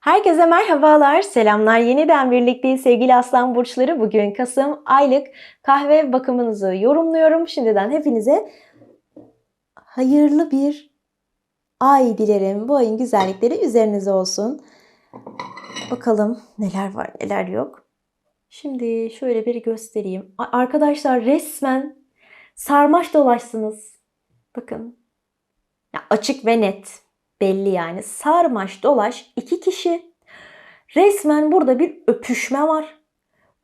Herkese merhabalar, selamlar. Yeniden birlikteyiz sevgili aslan burçları. Bugün Kasım aylık kahve bakımınızı yorumluyorum. Şimdiden hepinize hayırlı bir ay dilerim. Bu ayın güzellikleri üzerinize olsun. Bakalım neler var neler yok. Şimdi şöyle bir göstereyim. Arkadaşlar resmen sarmaş dolaşsınız. Bakın. Ya açık ve net belli yani. Sarmaş dolaş iki kişi. Resmen burada bir öpüşme var.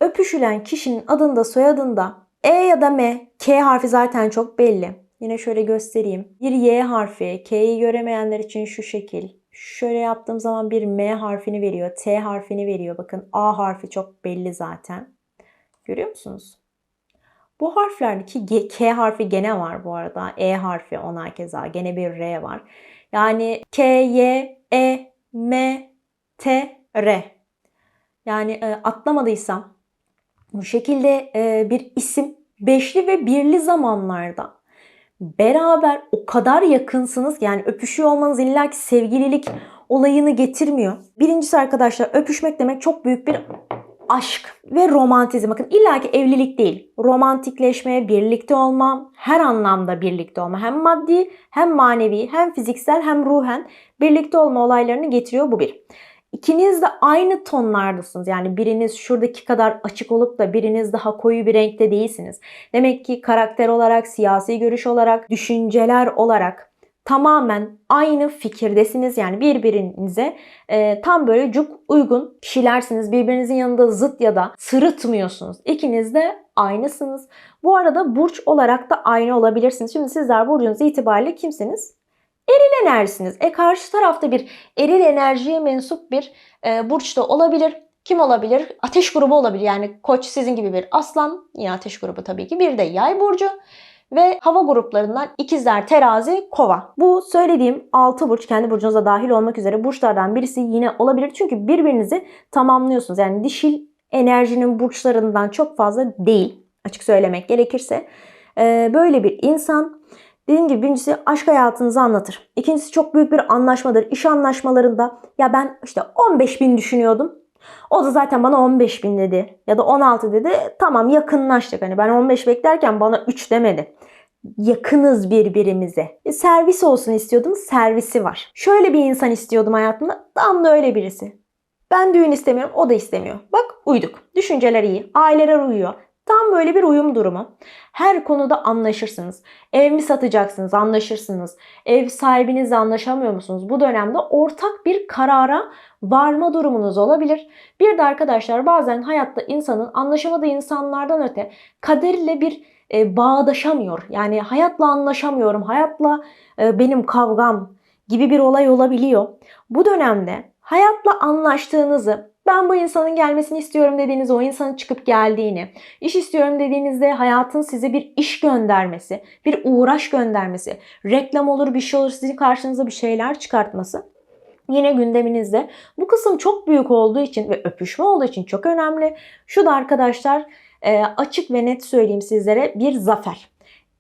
Öpüşülen kişinin adında soyadında E ya da M, K harfi zaten çok belli. Yine şöyle göstereyim. Bir Y harfi, K'yi göremeyenler için şu şekil. Şöyle yaptığım zaman bir M harfini veriyor, T harfini veriyor. Bakın A harfi çok belli zaten. Görüyor musunuz? Bu harflerdeki K harfi gene var bu arada. E harfi ona keza. Gene bir R var. Yani K, Y, E, M, T, R. Yani e, atlamadıysam bu şekilde e, bir isim beşli ve birli zamanlarda beraber o kadar yakınsınız ki yani öpüşüyor olmanız illaki sevgililik olayını getirmiyor. Birincisi arkadaşlar öpüşmek demek çok büyük bir aşk ve romantizm. Bakın illaki evlilik değil. Romantikleşme, birlikte olma, her anlamda birlikte olma. Hem maddi, hem manevi, hem fiziksel, hem ruhen birlikte olma olaylarını getiriyor bu bir. İkiniz de aynı tonlardasınız. Yani biriniz şuradaki kadar açık olup da biriniz daha koyu bir renkte değilsiniz. Demek ki karakter olarak, siyasi görüş olarak, düşünceler olarak tamamen aynı fikirdesiniz. Yani birbirinize e, tam böyle cuk uygun kişilersiniz. Birbirinizin yanında zıt ya da sırıtmıyorsunuz. İkiniz de aynısınız. Bu arada burç olarak da aynı olabilirsiniz. Şimdi sizler burcunuz itibariyle kimsiniz? Eril enerjisiniz. E karşı tarafta bir eril enerjiye mensup bir e, burç da olabilir. Kim olabilir? Ateş grubu olabilir. Yani koç sizin gibi bir aslan. Yine ateş grubu tabii ki. Bir de yay burcu ve hava gruplarından ikizler, terazi, kova. Bu söylediğim 6 burç kendi burcunuza dahil olmak üzere burçlardan birisi yine olabilir. Çünkü birbirinizi tamamlıyorsunuz. Yani dişil enerjinin burçlarından çok fazla değil açık söylemek gerekirse. Ee, böyle bir insan Dediğim gibi birincisi aşk hayatınızı anlatır. İkincisi çok büyük bir anlaşmadır. İş anlaşmalarında ya ben işte 15 bin düşünüyordum. O da zaten bana 15 bin dedi ya da 16 dedi. Tamam yakınlaştık. Hani ben 15 beklerken bana 3 demedi. Yakınız birbirimize. E, servis olsun istiyordum. Servisi var. Şöyle bir insan istiyordum hayatımda. Tam da öyle birisi. Ben düğün istemiyorum. O da istemiyor. Bak uyduk. Düşünceler iyi. Aileler uyuyor. Tam böyle bir uyum durumu. Her konuda anlaşırsınız. Ev mi satacaksınız? Anlaşırsınız. Ev sahibinizle anlaşamıyor musunuz? Bu dönemde ortak bir karara varma durumunuz olabilir. Bir de arkadaşlar bazen hayatta insanın anlaşamadığı insanlardan öte kaderiyle bir e, bağdaşamıyor. Yani hayatla anlaşamıyorum, hayatla e, benim kavgam gibi bir olay olabiliyor. Bu dönemde hayatla anlaştığınızı, ben bu insanın gelmesini istiyorum dediğiniz o insanın çıkıp geldiğini, iş istiyorum dediğinizde hayatın size bir iş göndermesi, bir uğraş göndermesi, reklam olur bir şey olur sizin karşınıza bir şeyler çıkartması yine gündeminizde. Bu kısım çok büyük olduğu için ve öpüşme olduğu için çok önemli. Şu da arkadaşlar açık ve net söyleyeyim sizlere bir zafer.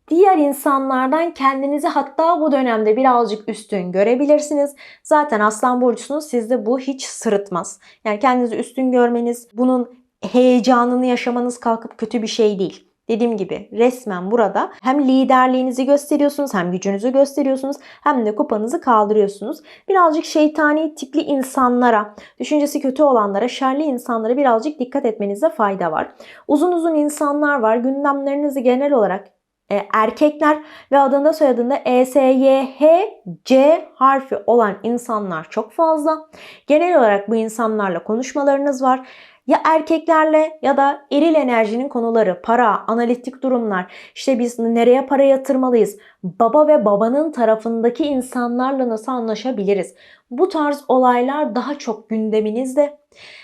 Diğer insanlardan kendinizi hatta bu dönemde birazcık üstün görebilirsiniz. Zaten aslan burcusunuz sizde bu hiç sırıtmaz. Yani kendinizi üstün görmeniz, bunun heyecanını yaşamanız kalkıp kötü bir şey değil. Dediğim gibi resmen burada hem liderliğinizi gösteriyorsunuz hem gücünüzü gösteriyorsunuz hem de kupanızı kaldırıyorsunuz. Birazcık şeytani tipli insanlara, düşüncesi kötü olanlara, şerli insanlara birazcık dikkat etmenize fayda var. Uzun uzun insanlar var. Gündemlerinizi genel olarak e, erkekler ve adında soyadında E, S, Y, H, C harfi olan insanlar çok fazla. Genel olarak bu insanlarla konuşmalarınız var. Ya erkeklerle ya da eril enerjinin konuları, para, analitik durumlar, işte biz nereye para yatırmalıyız, baba ve babanın tarafındaki insanlarla nasıl anlaşabiliriz? Bu tarz olaylar daha çok gündeminizde.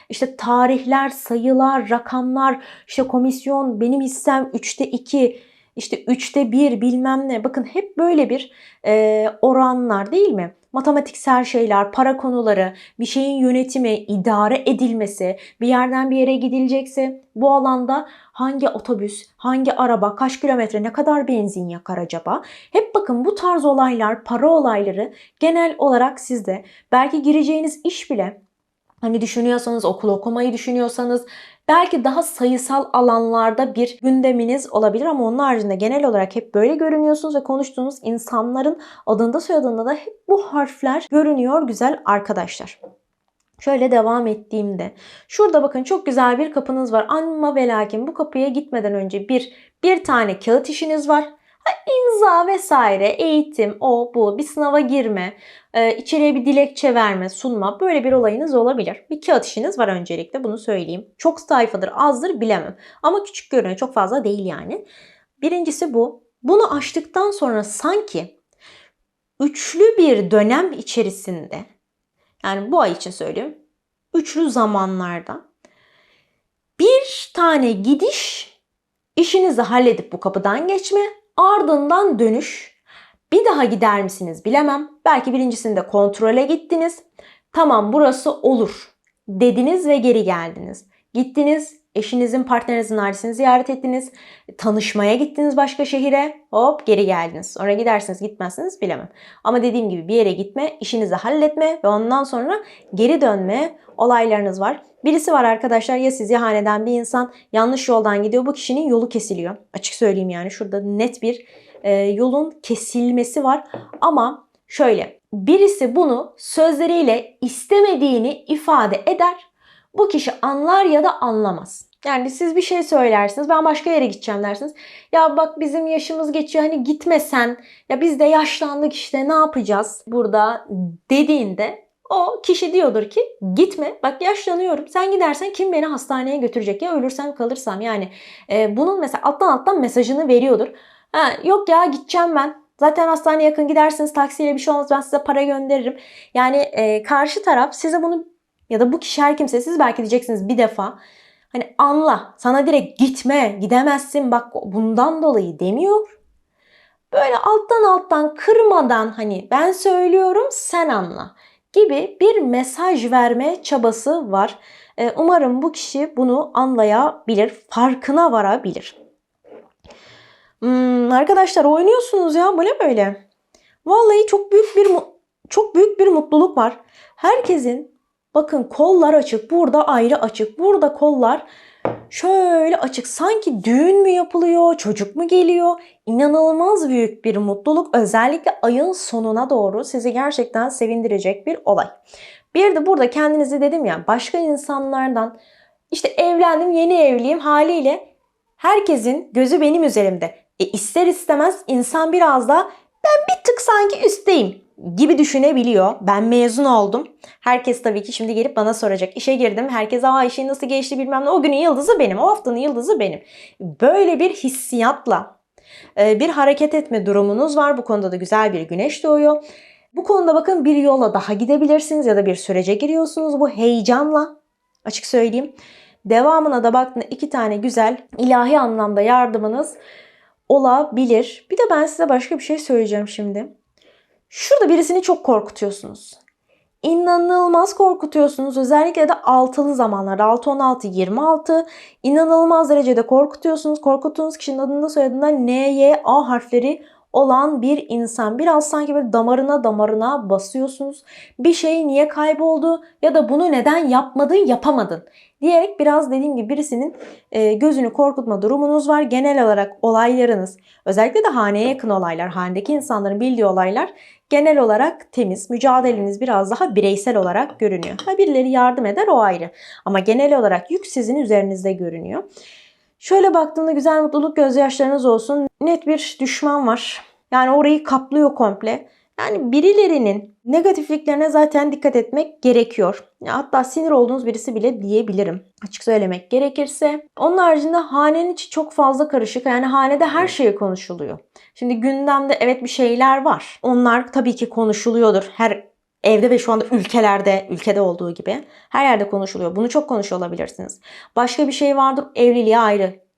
İşte tarihler, sayılar, rakamlar, işte komisyon, benim hissem 3'te 2, işte üçte bir bilmem ne. Bakın hep böyle bir e, oranlar değil mi? Matematiksel şeyler, para konuları, bir şeyin yönetimi, idare edilmesi, bir yerden bir yere gidilecekse bu alanda hangi otobüs, hangi araba, kaç kilometre, ne kadar benzin yakar acaba? Hep bakın bu tarz olaylar, para olayları genel olarak sizde belki gireceğiniz iş bile hani düşünüyorsanız, okul okumayı düşünüyorsanız belki daha sayısal alanlarda bir gündeminiz olabilir ama onun haricinde genel olarak hep böyle görünüyorsunuz ve konuştuğunuz insanların adında soyadında da hep bu harfler görünüyor güzel arkadaşlar. Şöyle devam ettiğimde şurada bakın çok güzel bir kapınız var ama ve lakin bu kapıya gitmeden önce bir bir tane kağıt işiniz var. Ha, imza vesaire, eğitim, o bu, bir sınava girme, e, içeriye bir dilekçe verme, sunma böyle bir olayınız olabilir. Bir kağıt işiniz var öncelikle bunu söyleyeyim. Çok sayfadır, azdır bilemem. Ama küçük görünüyor, çok fazla değil yani. Birincisi bu. Bunu açtıktan sonra sanki üçlü bir dönem içerisinde yani bu ay için söylüyorum. Üçlü zamanlarda bir tane gidiş işinizi halledip bu kapıdan geçme ardından dönüş bir daha gider misiniz bilemem. Belki birincisinde kontrole gittiniz. Tamam burası olur dediniz ve geri geldiniz. Gittiniz eşinizin partnerinizin ailesini ziyaret ettiniz. Tanışmaya gittiniz başka şehire. Hop geri geldiniz. Sonra gidersiniz gitmezsiniz bilemem. Ama dediğim gibi bir yere gitme, işinizi halletme ve ondan sonra geri dönme olaylarınız var. Birisi var arkadaşlar ya siz ya haneden bir insan yanlış yoldan gidiyor. Bu kişinin yolu kesiliyor. Açık söyleyeyim yani şurada net bir e, yolun kesilmesi var. Ama şöyle birisi bunu sözleriyle istemediğini ifade eder. Bu kişi anlar ya da anlamaz. Yani siz bir şey söylersiniz ben başka yere gideceğim dersiniz. Ya bak bizim yaşımız geçiyor hani gitmesen ya biz de yaşlandık işte ne yapacağız burada dediğinde o kişi diyordur ki gitme bak yaşlanıyorum sen gidersen kim beni hastaneye götürecek ya ölürsem kalırsam yani e, bunun mesela alttan alttan mesajını veriyordur. Ha, yok ya gideceğim ben Zaten hastaneye yakın gidersiniz taksiyle bir şey olmaz ben size para gönderirim. Yani e, karşı taraf size bunu ya da bu kişi her kimse siz belki diyeceksiniz bir defa. Hani anla sana direkt gitme gidemezsin bak bundan dolayı demiyor. Böyle alttan alttan kırmadan hani ben söylüyorum sen anla gibi bir mesaj verme çabası var. Ee, umarım bu kişi bunu anlayabilir, farkına varabilir. Hmm, arkadaşlar oynuyorsunuz ya bu ne böyle? Vallahi çok büyük bir çok büyük bir mutluluk var. Herkesin bakın kollar açık, burada ayrı açık, burada kollar şöyle açık. Sanki düğün mü yapılıyor, çocuk mu geliyor? İnanılmaz büyük bir mutluluk. Özellikle ayın sonuna doğru sizi gerçekten sevindirecek bir olay. Bir de burada kendinizi dedim ya başka insanlardan işte evlendim, yeni evliyim haliyle herkesin gözü benim üzerimde. E ister istemez insan biraz da ben bir tık sanki üstteyim gibi düşünebiliyor. Ben mezun oldum. Herkes tabii ki şimdi gelip bana soracak. İşe girdim. Herkes aa işin nasıl geçti bilmem ne. O günün yıldızı benim. O haftanın yıldızı benim. Böyle bir hissiyatla e, bir hareket etme durumunuz var. Bu konuda da güzel bir güneş doğuyor. Bu konuda bakın bir yola daha gidebilirsiniz ya da bir sürece giriyorsunuz. Bu heyecanla açık söyleyeyim. Devamına da baktığında iki tane güzel ilahi anlamda yardımınız olabilir. Bir de ben size başka bir şey söyleyeceğim şimdi. Şurada birisini çok korkutuyorsunuz. İnanılmaz korkutuyorsunuz. Özellikle de altılı zamanlarda 6, 16, 26 inanılmaz derecede korkutuyorsunuz. Korkuttuğunuz kişinin adında soyadında N, Y, A harfleri olan bir insan. Biraz sanki böyle damarına damarına basıyorsunuz. Bir şey niye kayboldu ya da bunu neden yapmadın yapamadın diyerek biraz dediğim gibi birisinin e, gözünü korkutma durumunuz var. Genel olarak olaylarınız özellikle de haneye yakın olaylar, hanedeki insanların bildiği olaylar genel olarak temiz. Mücadeleniz biraz daha bireysel olarak görünüyor. Ha birileri yardım eder o ayrı. Ama genel olarak yük sizin üzerinizde görünüyor. Şöyle baktığında güzel mutluluk gözyaşlarınız olsun. Net bir düşman var. Yani orayı kaplıyor komple. Yani birilerinin negatifliklerine zaten dikkat etmek gerekiyor. Hatta sinir olduğunuz birisi bile diyebilirim. Açık söylemek gerekirse. Onun haricinde hanenin içi çok fazla karışık. Yani hanede her şey konuşuluyor. Şimdi gündemde evet bir şeyler var. Onlar tabii ki konuşuluyordur. Her evde ve şu anda ülkelerde, ülkede olduğu gibi her yerde konuşuluyor. Bunu çok konuşuyor olabilirsiniz. Başka bir şey vardır. Evliliğe ayrı.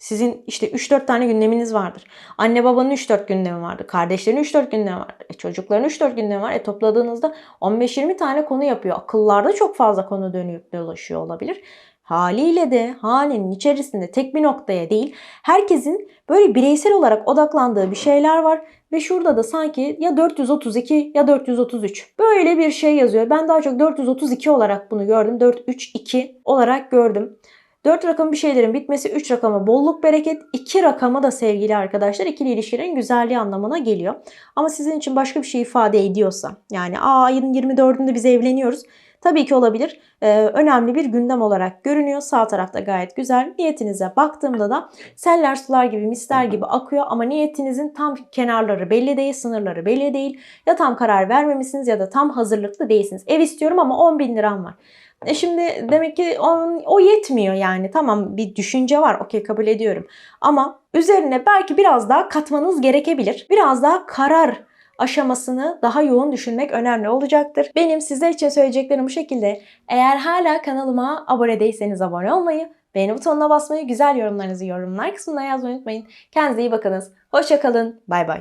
Sizin işte 3-4 tane gündeminiz vardır. Anne babanın 3-4 gündemi vardır. Kardeşlerin 3-4 gündemi var. E, çocukların 3-4 gündemi var. E topladığınızda 15-20 tane konu yapıyor. Akıllarda çok fazla konu dönüp dolaşıyor olabilir. haliyle de hanenin içerisinde tek bir noktaya değil herkesin böyle bireysel olarak odaklandığı bir şeyler var ve şurada da sanki ya 432 ya 433 böyle bir şey yazıyor. Ben daha çok 432 olarak bunu gördüm. 432 olarak gördüm. 4 rakamı bir şeylerin bitmesi, 3 rakamı bolluk bereket, 2 rakamı da sevgili arkadaşlar ikili ilişkilerin güzelliği anlamına geliyor. Ama sizin için başka bir şey ifade ediyorsa yani Aa, ayın 24'ünde biz evleniyoruz. Tabii ki olabilir. Ee, önemli bir gündem olarak görünüyor. Sağ tarafta gayet güzel. Niyetinize baktığımda da seller sular gibi misler gibi akıyor ama niyetinizin tam kenarları belli değil, sınırları belli değil. Ya tam karar vermemişsiniz ya da tam hazırlıklı değilsiniz. Ev istiyorum ama 10 bin liram var. E şimdi demek ki o, o yetmiyor yani. Tamam bir düşünce var. Okey kabul ediyorum. Ama üzerine belki biraz daha katmanız gerekebilir. Biraz daha karar aşamasını daha yoğun düşünmek önemli olacaktır. Benim sizler için söyleyeceklerim bu şekilde. Eğer hala kanalıma abone değilseniz abone olmayı, beğeni butonuna basmayı, güzel yorumlarınızı yorumlar kısmına yazmayı unutmayın. Kendinize iyi bakınız. Hoşçakalın. Bay bay.